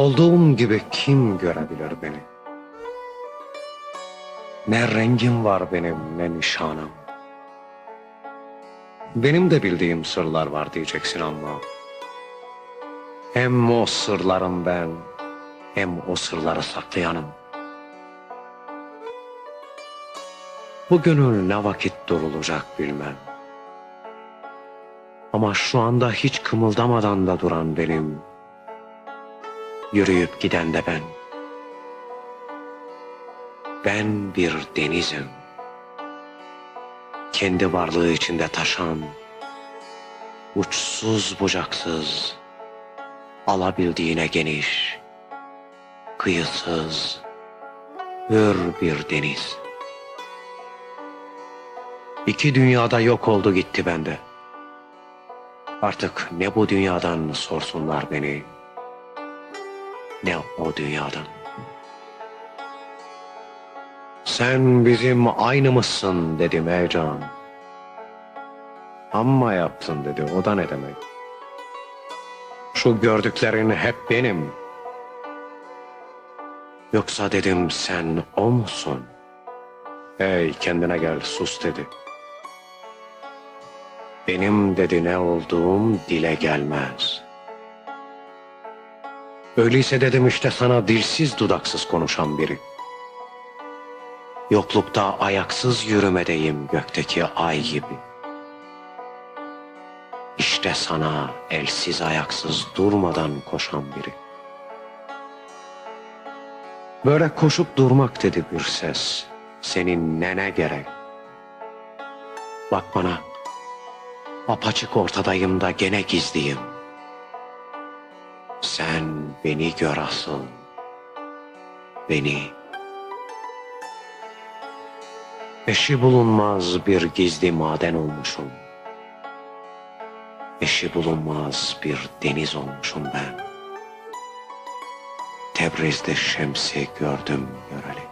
Olduğum gibi kim görebilir beni? Ne rengim var benim ne nişanım. Benim de bildiğim sırlar var diyeceksin ama. Hem o sırlarım ben, hem o sırları saklayanım. Bu gönül ne vakit durulacak bilmem. Ama şu anda hiç kımıldamadan da duran benim. Yürüyüp giden de ben. Ben bir denizim. Kendi varlığı içinde taşan, uçsuz bucaksız, alabildiğine geniş, kıyısız, hür bir deniz. İki dünyada yok oldu gitti bende. Artık ne bu dünyadan sorsunlar beni, ne o dünyadan. Sen bizim aynımızsın dedim ey can. Amma yaptın dedi o da ne demek. Şu gördüklerin hep benim. Yoksa dedim sen o musun? Hey kendine gel sus dedi. Benim dedi ne olduğum dile gelmez. Öyleyse dedim işte sana dilsiz dudaksız konuşan biri. Yoklukta ayaksız yürümedeyim gökteki ay gibi. İşte sana elsiz ayaksız durmadan koşan biri. Böyle koşup durmak dedi bir ses. Senin nene gerek. Bak bana. Apaçık ortadayım da gene gizliyim. Sen beni gör asıl. Beni. Eşi bulunmaz bir gizli maden olmuşum. Eşi bulunmaz bir deniz olmuşum ben. Tebriz'de şemsi gördüm göreli.